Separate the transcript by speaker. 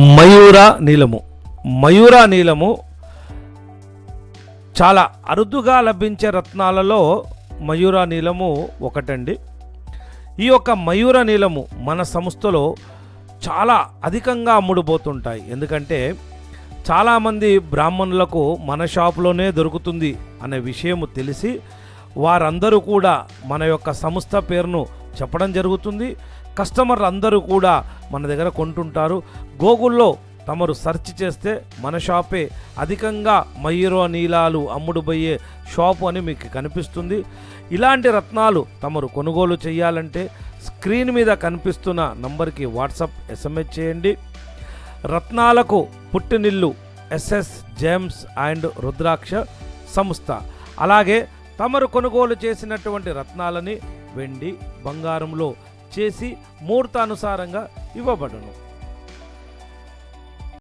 Speaker 1: మయూర నీలము. మయూర నీలము చాలా అరుదుగా లభించే రత్నాలలో మయూర నీలము ఒకటండి. ఈ యొక్క మయూర నీలము మన సంస్థలో చాలా అధికంగా అమ్ముడుపోతుంటాయి. ఎందుకంటే చాలామంది బ్రాహ్మణులకు మన షాపులోనే దొరుకుతుంది అనే విషయము తెలిసి వారందరూ కూడా మన యొక్క సంస్థ పేరును చెప్పడం జరుగుతుంది. కస్టమర్లు అందరూ కూడా మన దగ్గర కొంటుంటారు. గూగుల్లో తమరు సెర్చ్ చేస్తే మన షాపే అధికంగా మయూరో నీలాలు అమ్ముడుపోయే షాపు అని మీకు కనిపిస్తుంది. ఇలాంటి రత్నాలు తమరు కొనుగోలు చేయాలంటే స్క్రీన్ మీద కనిపిస్తున్న నంబర్కి వాట్సాప్ ఎస్ఎంఎస్ చేయండి. రత్నాలకు పుట్టినిల్లు ఎస్ఎస్ జేమ్స్ అండ్ రుద్రాక్ష సంస్థ. అలాగే తమరు కొనుగోలు చేసినటువంటి రత్నాలని వెండి బంగారంలో చేసి ముహూర్తానుసారంగా ఇవ్వబడును.